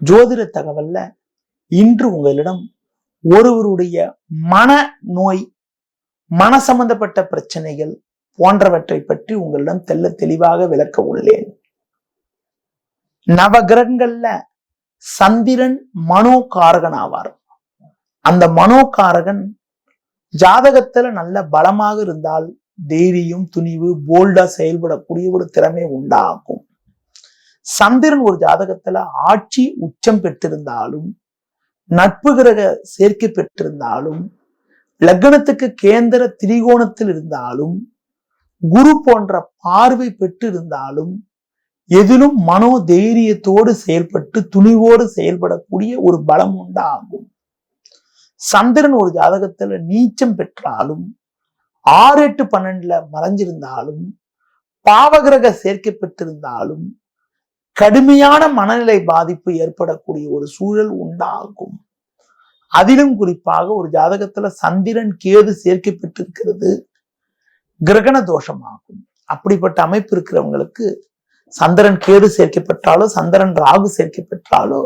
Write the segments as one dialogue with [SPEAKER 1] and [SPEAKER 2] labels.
[SPEAKER 1] ஜோதிட தகவல்ல இன்று உங்களிடம் ஒருவருடைய மன நோய் மன சம்பந்தப்பட்ட பிரச்சனைகள் போன்றவற்றை பற்றி உங்களிடம் தெல்ல தெளிவாக விளக்க உள்ளேன். நவகிரகங்கள்ல சந்திரன் மனோகாரகன் ஆவார் அந்த மனோகாரகன் ஜாதகத்துல நல்ல பலமாக இருந்தால் தைரியம் துணிவு போல்டா செயல்படக்கூடிய ஒரு திறமை உண்டாகும். சந்திரன் ஒரு ஜாதகத்துல ஆட்சி உச்சம் பெற்றிருந்தாலும் நட்பு கிரக சேர்க்கை பெற்றிருந்தாலும் லக்னத்துக்கு கேந்திர திரிகோணத்தில் இருந்தாலும் குரு போன்ற பார்வை பெற்றிருந்தாலும் எதிலும் மனோ தைரியத்தோடு செயல்பட்டு துணிவோடு செயல்படக்கூடிய ஒரு பலம் உண்டாகும். சந்திரன் ஒரு ஜாதகத்துல நீச்சம் பெற்றாலும் ஆறு எட்டு பன்னெண்டுல மறைஞ்சிருந்தாலும் பாவகிரக சேர்க்கை பெற்றிருந்தாலும் கடுமையான மனநிலை பாதிப்பு ஏற்படக்கூடிய ஒரு சூழல் உண்டாகும். அதிலும் குறிப்பாக ஒரு ஜாதகத்துல சந்திரன் கேது சேர்க்கை பெற்றிருக்கிறது. கிரகண தோஷமாகும். அப்படிப்பட்ட அமைப்பு இருக்கிறவங்களுக்கு சந்திரன் கேது சேர்க்கப்பட்டாலோ சந்திரன் ராகு சேர்க்கப்பெற்றாலோ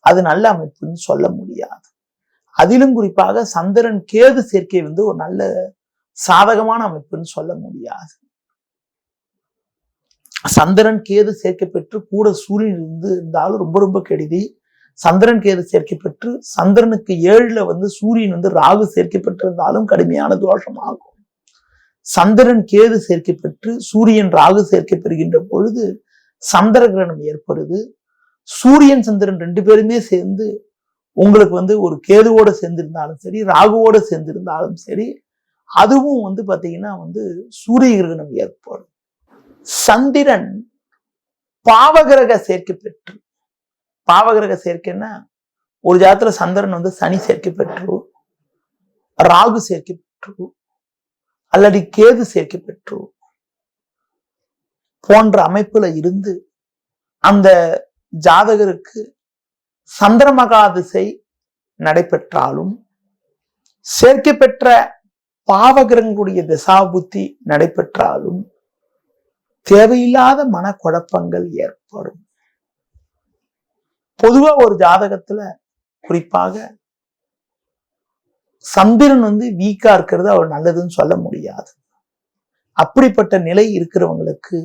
[SPEAKER 1] அது நல்ல அமைப்புன்னு சொல்ல முடியாது. அதிலும் குறிப்பாக சந்திரன் கேது சேர்க்கை வந்து ஒரு நல்ல சாதகமான அமைப்புன்னு சொல்ல முடியாது. சந்திரன் கேது சேர்க்கை பெற்று கூட சூரியன் இருந்து இருந்தாலும் ரொம்ப ரொம்ப கெடுதி. சந்திரன் கேது சேர்க்கை பெற்று சந்திரனுக்கு ஏழுல வந்து சூரியன் வந்து ராகு சேர்க்கை பெற்றிருந்தாலும் கடுமையான தோஷமாகும் சந்திரன் கேது சேர்க்கை பெற்று சூரியன் ராகு சேர்க்கை பெறுகின்ற பொழுது சந்திர கிரகணம் ஏற்படுது. சூரியன் சந்திரன் ரெண்டு பேருமே சேர்ந்து உங்களுக்கு வந்து ஒரு கேதுவோட சேர்ந்திருந்தாலும் சரி ராகுவோட சேர்ந்திருந்தாலும் சரி அதுவும் வந்து பார்த்தீங்கன்னா வந்து சூரிய கிரகணம் ஏற்படும். சந்திரன் பாவகிரக சேர்க்கை பெற்று பாவகிரக சேர்க்கைன்னா ஒரு ஜாதத்துல சந்திரன் வந்து சனி சேர்க்கை பெற்று ராகு சேர்க்கை பெற்று அல்லது கேது சேர்க்கை பெற்று போன்ற அமைப்புல இருந்து அந்த ஜாதகருக்கு சந்திரமகா திசை நடைபெற்றாலும் சேர்க்கை பெற்ற திசா திசாபுத்தி நடைபெற்றாலும் தேவையில்லாத மனக்குழப்பங்கள் ஏற்படும். பொதுவா ஒரு ஜாதகத்துல குறிப்பாக சந்திரன் வந்து வீக்கா இருக்கிறது அவர் நல்லதுன்னு சொல்ல முடியாது. அப்படிப்பட்ட நிலை இருக்கிறவங்களுக்கு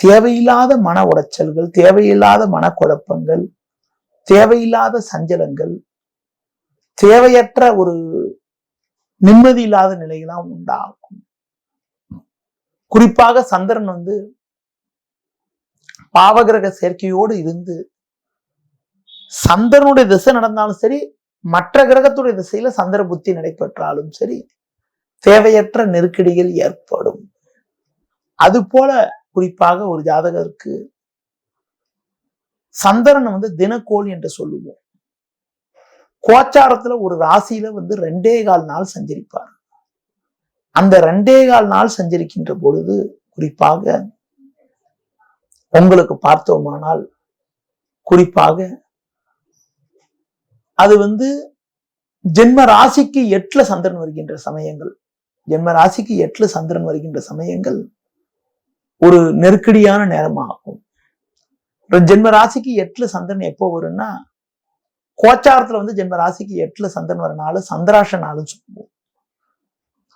[SPEAKER 1] தேவையில்லாத மன உடைச்சல்கள் தேவையில்லாத மனக்குழப்பங்கள் தேவையில்லாத சஞ்சலங்கள் தேவையற்ற ஒரு நிம்மதி இல்லாத நிலையெல்லாம் உண்டாகும். குறிப்பாக சந்திரன் வந்து பாவகிரக சேர்க்கையோடு இருந்து சந்திரனுடைய திசை நடந்தாலும் சரி மற்ற கிரகத்துடைய திசையில சந்திர புத்தி நடைபெற்றாலும் சரி தேவையற்ற நெருக்கடிகள் ஏற்படும். அது போல குறிப்பாக ஒரு ஜாதகருக்கு சந்திரன் வந்து தினக்கோள் என்று சொல்லுவோம். கோச்சாரத்துல ஒரு ராசியில வந்து ரெண்டே கால் நாள் சஞ்சரிப்பார். அந்த ரெண்டே கால் நாள் சஞ்சரிக்கின்ற பொழுது குறிப்பாக உங்களுக்கு பார்த்தோமானால் குறிப்பாக அது வந்து ஜென்ம ராசிக்கு எட்டுல சந்திரன் வருகின்ற சமயங்கள். ஜென்ம ராசிக்கு எட்டுல சந்திரன் வருகின்ற சமயங்கள் ஒரு நெருக்கடியான நேரமாகும். ஜென்ம ராசிக்கு எட்டுல சந்திரன் எப்போ வரும்னா கோச்சாரத்துல வந்து ஜென்ம ராசிக்கு எட்டுல சந்திரன் வரனால சந்திராஷ நாளும் சொல்லுவோம்.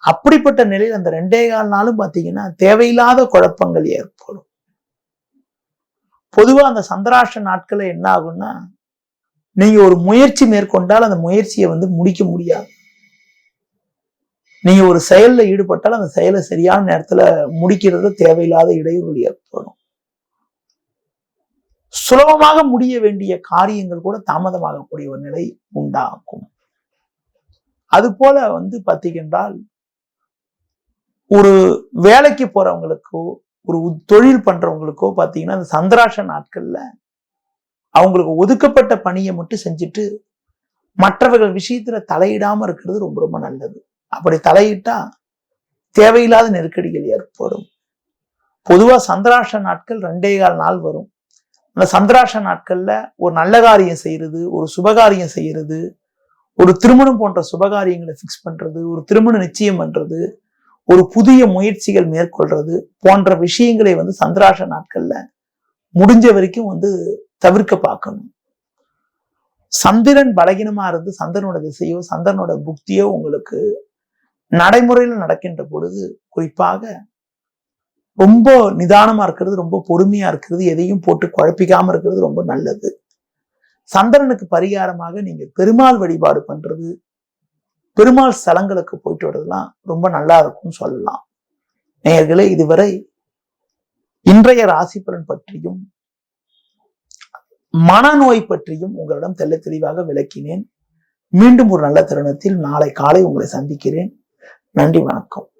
[SPEAKER 1] அப்படிப்பட்ட நிலையில் அந்த ரெண்டே கால் நாளும் பாத்தீங்கன்னா தேவையில்லாத குழப்பங்கள் ஏற்படும். பொதுவா அந்த சந்திராஷ்ட நாட்கள்ல என்ன ஆகும்னா நீங்க ஒரு முயற்சி மேற்கொண்டால் அந்த முயற்சியை வந்து முடிக்க முடியாது. நீங்க ஒரு செயல்ல ஈடுபட்டால் அந்த செயலை சரியான நேரத்துல முடிக்கிறது தேவையில்லாத இடையூறு ஏற்படும். சுலபமாக முடிய வேண்டிய காரியங்கள் கூட தாமதமாகக்கூடிய ஒரு நிலை உண்டாகும். அது போல வந்து பார்த்தீங்கன்றால் ஒரு வேலைக்கு போறவங்களுக்கோ ஒரு தொழில் பண்றவங்களுக்கோ பார்த்தீங்கன்னா அந்த சந்திராஷ நாட்கள்ல அவங்களுக்கு ஒதுக்கப்பட்ட பணியை மட்டும் செஞ்சுட்டு மற்றவர்கள் விஷயத்துல தலையிடாம இருக்கிறது ரொம்ப ரொம்ப நல்லது. அப்படி தலையிட்டா தேவையில்லாத நெருக்கடிகள் ஏற்படும். பொதுவா சந்திராஷ நாட்கள் ரெண்டே கால் நாள் வரும். அந்த சந்திராஷ நாட்கள்ல ஒரு நல்ல காரியம் செய்யறது ஒரு சுபகாரியம் செய்யறது ஒரு திருமணம் போன்ற சுபகாரியங்களை ஃபிக்ஸ் பண்றது ஒரு திருமண நிச்சயம் பண்றது ஒரு புதிய முயற்சிகள் மேற்கொள்றது போன்ற விஷயங்களை வந்து சந்திராச நாட்கள்ல முடிஞ்ச வரைக்கும் வந்து தவிர்க்க பார்க்கணும். சந்திரன் பலகீனமா இருந்து சந்திரனோட திசையோ சந்திரனோட புக்தியோ உங்களுக்கு நடைமுறையில் நடக்கின்ற பொழுது குறிப்பாக ரொம்ப நிதானமா இருக்கிறது ரொம்ப பொறுமையா இருக்கிறது எதையும் போட்டு குழப்பிக்காம இருக்கிறது ரொம்ப நல்லது. சந்திரனுக்கு பரிகாரமாக நீங்க பெருமாள் வழிபாடு பண்றது பெருமாள் ஸ்தலங்களுக்கு போயிட்டு வர்றதுலாம் ரொம்ப நல்லா இருக்கும்னு சொல்லலாம். நேயர்களே இதுவரை இன்றைய ராசி பலன் பற்றியும் மனநோய் பற்றியும் உங்களிடம் தெல்ல தெளிவாக விளக்கினேன். மீண்டும் ஒரு நல்ல தருணத்தில் நாளை காலை உங்களை சந்திக்கிறேன். நன்றி வணக்கம்.